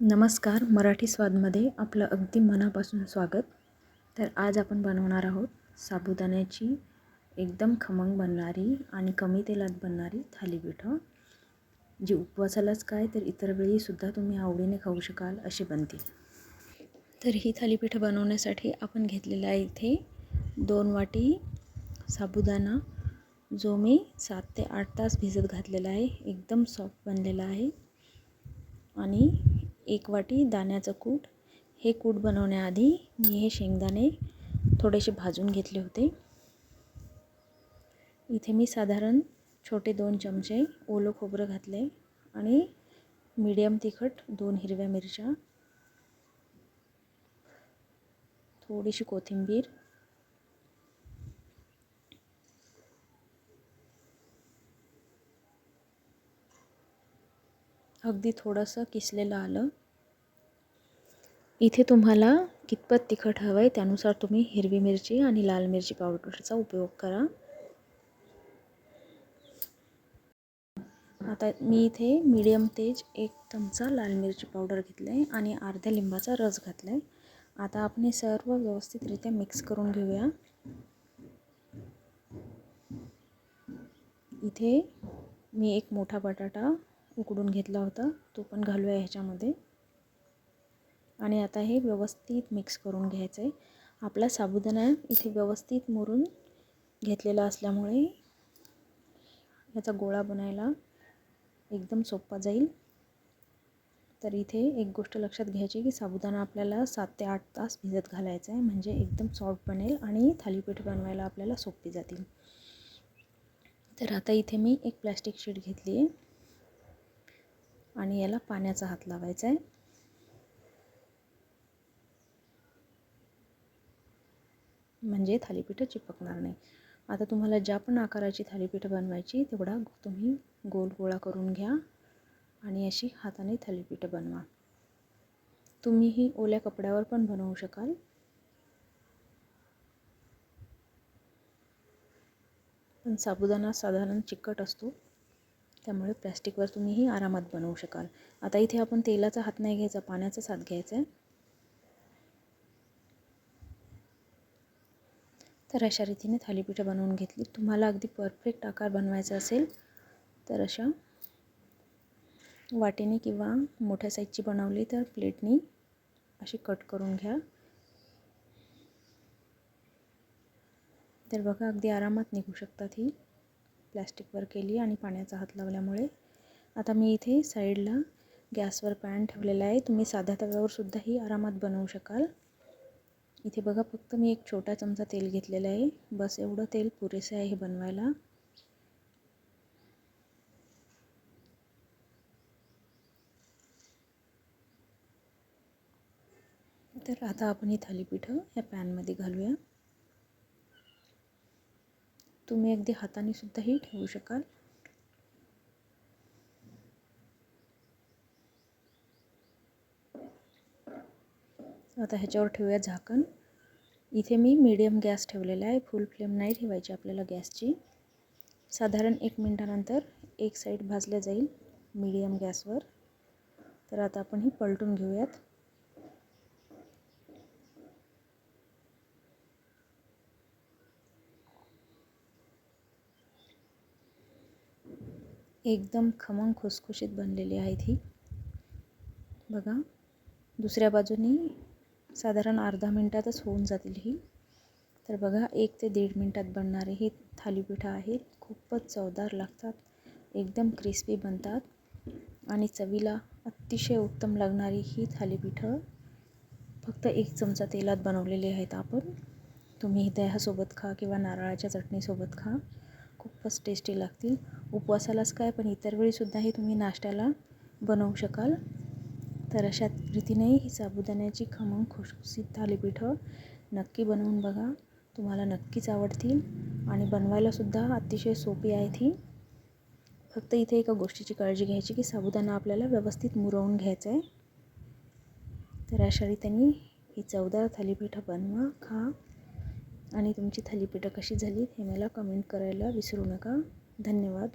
नमस्कार मराठी स्वादमध्ये आपलं अगदी मनापासून स्वागत. तर आज आपण बनवणार आहोत साबुदाण्याची एकदम खमंग बनणारी आणि कमी तेलात बनणारी थालीपीठं. जी उपवासालाच काय तर इतर वेळीसुद्धा तुम्ही आवडीने खाऊ शकाल अशी बनतील तर ही थालीपीठं बनवण्यासाठी आपण घेतलेला आहे इथे दोन वाटी साबुदाणा जो मी सात ते आठ तास भिजत घातलेला आहे. एकदम सॉफ्ट बनलेला आहे. आणि एक वाटी दाण्याचं कूट. हे कूट बनवण्याआधी मी हे शेंगदाणे थोडेसे भाजून घेतले होते. इथे मी साधारण छोटे दोन चमचे ओलं खोबरं घातले आणि मीडियम तिखट दोन हिरव्या मिरच्या थोडीशी कोथिंबीर अगदी थोडंसं किसलेलं आलं इथे तुम्हाला कितपत तिखट हवं आहे त्यानुसार तुम्ही हिरवी मिरची आणि लाल मिरची पावडरचा उपयोग करा. आता मी इथे मीडियम तेज एक चमचा लाल मिरची पावडर घेतलं आहे आणि अर्ध्या लिंबाचा रस घातला आहे आता आपण हे सर्व व्यवस्थितरित्या मिक्स करून घेऊया. इथे मी एक मोठा बटाटा उकडून घेतला होता तो पण घालूया ह्याच्यामध्ये. आणि आता हे व्यवस्थित मिक्स करून घ्यायचं आहे आपला साबुदाणा इथे व्यवस्थित मुरून घेतलेला असल्यामुळे याचा गोळा बनायला एकदम सोपा जाईल. तर इथे एक गोष्ट लक्षात घ्यायची की साबुदाणा आपल्याला सात ते आठ तास भिजत घालायचा आहे म्हणजे एकदम सॉफ्ट बनेल आणि थालीपीठ बनवायला आपल्याला सोपी जातील. तर आता इथे मी एक प्लॅस्टिक शीट घेतली आहे आणि याला पाण्याचा हात लावायचा आहे म्हणजे थालीपीठं चिपकणार नाही. आता तुम्हाला ज्या पण आकाराची थालीपीठं बनवायची तेवढा तुम्ही गोल गोळा करून घ्या आणि अशी हाताने थालीपीठं बनवा. तुम्ही ही ओल्या कपड्यावर पण बनवू शकाल. पण साबुदाणा साधारण चिकट असतो त्यामुळे प्लॅस्टिकवर तुम्हीही आरामात बनवू शकाल. आता इथे आपण तेलाचा हात नाही घ्यायचा पाण्याचाच हात घ्यायचा आहे. तर अशा रीतीने थालीपीठं बनवून घेतली. तुम्हाला अगदी परफेक्ट आकार बनवायचा असेल तर अशा वाटेने किंवा मोठ्या साईजची बनवली तर प्लेटनी अशी कट करून घ्या. तर बघा अगदी आरामात निघू शकतात ही. प्लॅस्टिकवर केली आणि पाण्याचा हात लावल्यामुळे. आता मी इथे साईडला गॅसवर पॅन ठेवलेला आहे. तुम्ही साध्या तव्यावर सुद्धाही आरामात बनवू शकाल. इथे बघा फक्त मी एक छोटा चमचा तेल घेतलेला आहे. बस एवढं तेल पुरेसे आहे हे बनवायला. तर आता आपण ही थालीपीठं या पॅनमध्ये घालूया. तुम्ही अगदी हाताने सुद्धाही ठेवू शकाल. आता ह्याच्यावर ठेवूया झाकण. इथे मी मीडियम गॅस ठेवलेला आहे. फुल फ्लेम नाही ठेवायची आपल्याला गॅसची. साधारण एक मिनटानंतर एक साईड भाजल्या जाईल मीडियम गॅसवर तर आता आपण ही पलटून घेऊयात. एकदम खमंग खुसखुशीत बनलेली आहेत ही. बघा दुसऱ्या बाजूनी साधारण अर्धा मिनटातच होऊन जातील ही. तर बघा एक ते दीड मिनटात बनणारे ही थालीपीठं आहेत. खूपच चवदार लागतात. एकदम क्रिस्पी बनतात. आणि चवीला अतिशय उत्तम लागणारी ही थालीपीठं फक्त एक चमचा तेलात बनवलेली आहेत आपण. तुम्ही दह्यासोबत खा किंवा नारळाच्या चटणीसोबत खा. खूपच टेस्टी लागतील. उपवासालाच काय पण इतर वेळीसुद्धाही तुम्ही नाश्त्याला बनवू शकाल. तर अशा रीतीने ही साबुदाण्याची खमंग खुसखुशीत थालीपीठं नक्की बनवून बघा. तुम्हाला नक्कीच आवडतील आणि बनवायलासुद्धा अतिशय सोपी आहेत ही. फक्त इथे एका गोष्टीची काळजी घ्यायची की साबुदाणा आपल्याला व्यवस्थित मुरवून घ्यायचं आहे तर अशा रीतीने ही चवदार थालीपीठं बनवा खा आणि तुमची थालीपीठं कशी झाली हे मला कमेंट करायला विसरू नका. धन्यवाद.